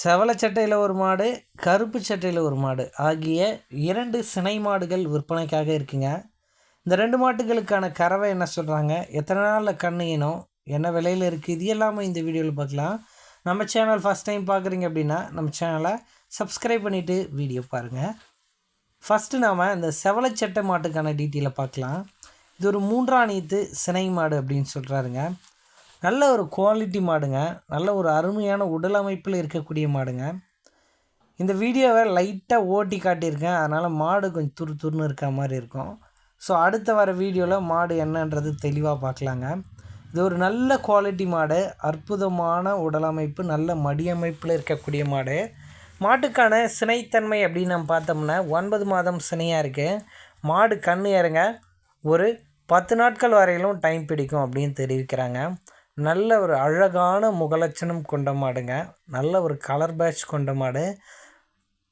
செவலை சட்டையில் ஒரு மாடு கருப்பு சட்டையில் ஒரு மாடு ஆகிய இரண்டு சினை மாடுகள் விற்பனைக்காக இருக்குங்க. இந்த ரெண்டு மாட்டுகளுக்கான கறவை என்ன சொல்கிறாங்க எத்தனை நாளில் கண்ணு இனம் என்ன விலையில் இருக்குது இது எல்லாமே இந்த வீடியோவில் பார்க்கலாம். நம்ம சேனல் ஃபஸ்ட் டைம் பார்க்குறீங்க அப்படின்னா நம்ம சேனலை சப்ஸ்கிரைப் பண்ணிவிட்டு வீடியோ பாருங்கள் ஃபஸ்ட்டு நாம் இந்த செவலை சட்டை மாட்டுக்கான டீட்டெயிலை பார்க்கலாம். இது ஒரு மூன்றாணியத்து சினை மாடு அப்படின்னு சொல்கிறாருங்க நல்ல ஒரு குவாலிட்டி மாடுங்க. நல்ல ஒரு அருமையான உடல் அமைப்பில் இருக்கக்கூடிய மாடுங்க. இந்த வீடியோவை லைட்டாக ஓட்டி காட்டியிருக்கேன். அதனால் மாடு கொஞ்சம் துரு துருன்னு இருக்க மாதிரி இருக்கும். ஸோ அடுத்த வர வீடியோவில் மாடு என்னன்றது தெளிவாக பார்க்கலாங்க. இது ஒரு நல்ல குவாலிட்டி மாடு. அற்புதமான உடலமைப்பு நல்ல மடியமைப்பில் இருக்கக்கூடிய மாடு. மாட்டுக்கான சினைத்தன்மை அப்படின்னு நம்ம பார்த்தோம்னா ஒன்பது மாதம் சினையாக இருக்குது மாடு கண் இறங்க ஒரு பத்து நாட்கள் வரையிலும் டைம் பிடிக்கும் அப்படின்னு தெரிவிக்கிறாங்க. நல்ல ஒரு அழகான முகலட்சணம் கொண்ட மாடுங்க. நல்ல ஒரு கலர் பேட்ச் கொண்ட மாடு.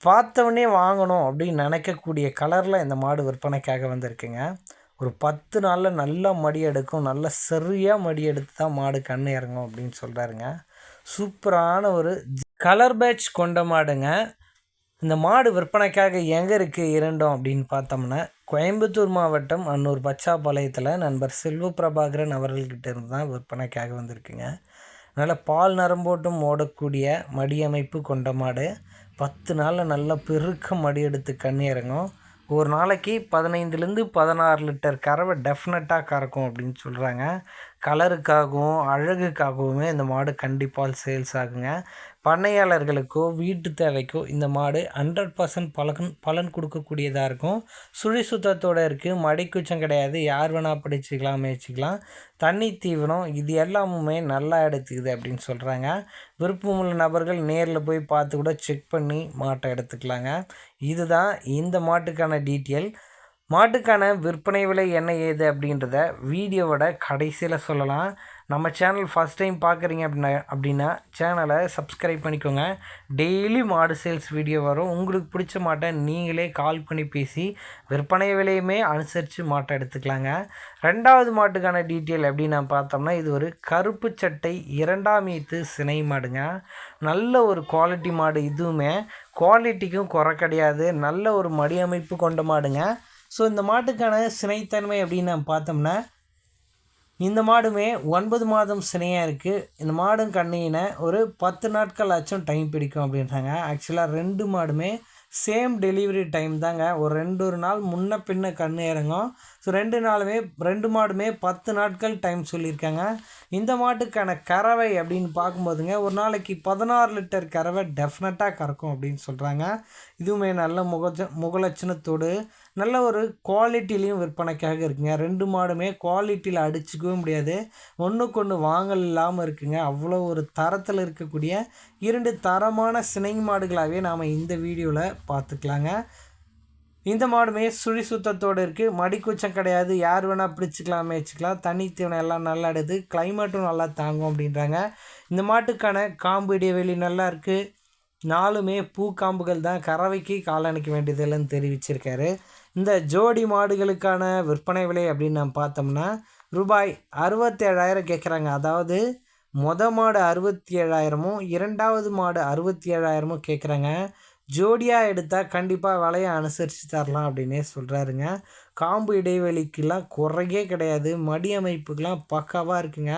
பார்த்தவொடனே வாங்கணும் அப்படின்னு நினைக்கக்கூடிய கலரில் இந்த மாடு விற்பனைக்காக வந்திருக்குங்க. ஒரு பத்து நாளில் நல்லா மடி எடுக்கும் நல்லா சரியாக மடி எடுத்து தான் மாடு கண் இறங்கும் அப்படின்னு சொல்கிறாருங்க சூப்பரான ஒரு கலர் பேட்ச் கொண்ட மாடுங்க. இந்த மாடு விற்பனைக்காக எங்கே இருக்குது இரண்டும் அப்படின்னு பார்த்தோம்னா கோயம்புத்தூர் மாவட்டம் அன்னூர் பச்சாப்பாளையத்தில் நண்பர் செல்வ பிரபாகரன் அவர்கள்கிட்ட இருந்து தான் விற்பனைக்காக வந்திருக்குங்க. அதனால் பால் நரம்போட்டும் ஓடக்கூடிய மடியமைப்பு கொண்ட மாடு. பத்து நாளில் நல்லா பெருக்க மடி எடுத்து கண்ணி இறங்கும். ஒரு நாளைக்கு பதினைந்துலேருந்து பதினாறு லிட்டர் கறவை டெஃபினட்டாக கறக்கும் அப்படின்னு சொல்கிறாங்க கலருக்காகவும் அழகுக்காகவுமே இந்த மாடு கண்டிப்பாக சேல்ஸ் ஆகுங்க. பண்ணையாளர்களுக்கோ வீட்டு தேவைக்கோ இந்த மாடு ஹண்ட்ரட் பர்சன்ட் பலன் பலன் கொடுக்கக்கூடியதாக இருக்கும். சுழி சுத்தத்தோடு இருக்குது மடிக்குச்சம் கிடையாது. யார் வேணால் படிச்சுக்கலாம் மேய்ச்சிக்கலாம் தண்ணி தீவனம் இது எல்லாமுமே நல்லா எடுத்துக்குது அப்படின்னு சொல்கிறாங்க விருப்பமுள்ள நபர்கள் நேரில் போய் பார்த்து கூட செக் பண்ணி மாட்டை எடுத்துக்கலாங்க. இதுதான் இந்த மாட்டுக்கான டீட்டெயில் மாட்டுக்கான விற்பனை விலை என்ன ஏது அப்படின்றத வீடியோவோட கடைசியில் சொல்லலாம். நம்ம சேனல் ஃபஸ்ட் டைம் பார்க்குறீங்க அப்படின்னா அப்படின்னா சேனலை சப்ஸ்கிரைப் பண்ணிக்கோங்க. டெய்லி மாடு சேல்ஸ் வீடியோ வரும். உங்களுக்கு பிடிச்ச மாட்டை நீங்களே கால் பண்ணி பேசி விற்பனை விலையுமே அனுசரித்து மாட்டை எடுத்துக்கலாங்க. ரெண்டாவது மாட்டுக்கான டீட்டெயில் அப்படின்னு நான் பார்த்தோம்னா இது ஒரு கருப்பு சட்டை இரண்டாம் ஈத்து சினை மாடுங்க நல்ல ஒரு குவாலிட்டி மாடு இதுவுமே. குவாலிட்டிக்கும் குறை கிடையாது. நல்ல ஒரு மடி அமைப்பு கொண்ட மாடுங்க ஸோ இந்த மாட்டுக்கான சினைத்தன்மை அப்படின்னு நம்ம பார்த்தோம்னா இந்த மாடுமே ஒன்பது மாதம் சினையாக இருக்குது இந்த மாடும் கண்ணினை ஒரு பத்து நாட்கள் ஆச்சும் டைம் பிடிக்கும் அப்படின்றாங்க. ஆக்சுவலாக ரெண்டு மாடுமே சேம் டெலிவரி டைம் தாங்க. ஒரு ரெண்டு ஒரு நாள் முன்ன பின்ன கண் இறங்கும். ஸோ ரெண்டு நாளுமே ரெண்டு மாடுமே பத்து நாட்கள் டைம் சொல்லியிருக்காங்க. இந்த மாட்டுக்கான கறவை அப்படின்னு பார்க்கும்போதுங்க ஒரு நாளைக்கு பதினாறு லிட்டர் கறவை டெஃபினட்டாக கறக்கும் அப்படின்னு சொல்கிறாங்க இதுவுமே நல்ல முகஜ முகலட்சணத்தோடு நல்ல ஒரு குவாலிட்டிலையும் விற்பனைக்காக இருக்குங்க. ரெண்டு மாடுமே குவாலிட்டியில் அடிச்சுக்கவே முடியாது. ஒன்றுக்கு ஒன்று வாங்கல் இல்லாமல் இருக்குங்க. அவ்வளோ ஒரு தரத்தில் இருக்கக்கூடிய இரண்டு தரமான சினை மாடுகளாகவே நாம் இந்த வீடியோவில் பார்த்துக்கலாங்க. இந்த மாடுமே சுழி சுத்தத்தோடு இருக்குது மடிக்குச்சம் கிடையாது. யார் வேணால் பிடிச்சிக்கலாம் மேய்ச்சிக்கலாம். தண்ணி தீவனம் எல்லாம் நல்லா எடுது கிளைமேட்டும் நல்லா தாங்கும் அப்படின்றாங்க. இந்த மாட்டுக்கான காம்பு இடைவெளி நல்லா இருக்குது நாலுமே பூ காம்புகள் தான். கறவைக்கு காலணிக்க வேண்டியதில்லைன்னு தெரிவிச்சிருக்காரு. இந்த ஜோடி மாடுகளுக்கான விற்பனை விலை அப்படின்னு நம்ம பார்த்தோம்னா ரூபாய் அறுபத்தேழாயிரம் கேட்குறாங்க. அதாவது மொத மாடு அறுபத்தி ஏழாயிரமும் இரண்டாவது மாடு அறுபத்தி ஏழாயிரமும் கேட்குறாங்க. ஜோடியாக எடுத்தால் கண்டிப்பாக விலையை அனுசரித்து தரலாம் அப்படின்னே சொல்கிறாருங்க காம்பு இடைவெளிக்கெலாம் குறையே கிடையாது. மடி அமைப்புக்கெலாம் பக்காவாக இருக்குங்க.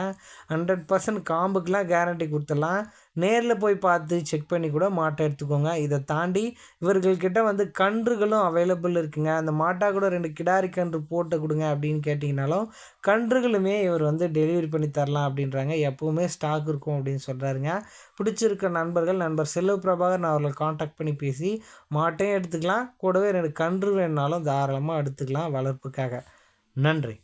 ஹண்ட்ரட் பர்சன்ட் காம்புக்கெலாம் கேரண்டி கொடுத்துடலாம். நேரில் போய் பார்த்து செக் பண்ணி கூட மாட்டை எடுத்துக்கோங்க. இதை தாண்டி இவர்கள்கிட்ட வந்து கன்றுகளும் அவைலபிள் இருக்குங்க. அந்த மாட்டா கூட ரெண்டு கிடாரி கன்று போட்டு கொடுங்க அப்படின்னு கேட்டிங்கனாலும் கன்றுகளுமே இவர் வந்து டெலிவரி பண்ணி தரலாம் அப்படின்றாங்க. எப்போவுமே ஸ்டாக் இருக்கும் அப்படின்னு சொல்கிறாருங்க பிடிச்சிருக்க நண்பர்கள் நண்பர் செல்வ பிரபாகர் நான் அவர்களை காண்டாக்ட் பண்ணி பேசி மாட்டையும் எடுத்துக்கலாம். கூடவே ரெண்டு கன்று வேணுனாலும் தாராளமாக எடுத்துக்கலாம். வளர்ப்புக்காக. நன்றி.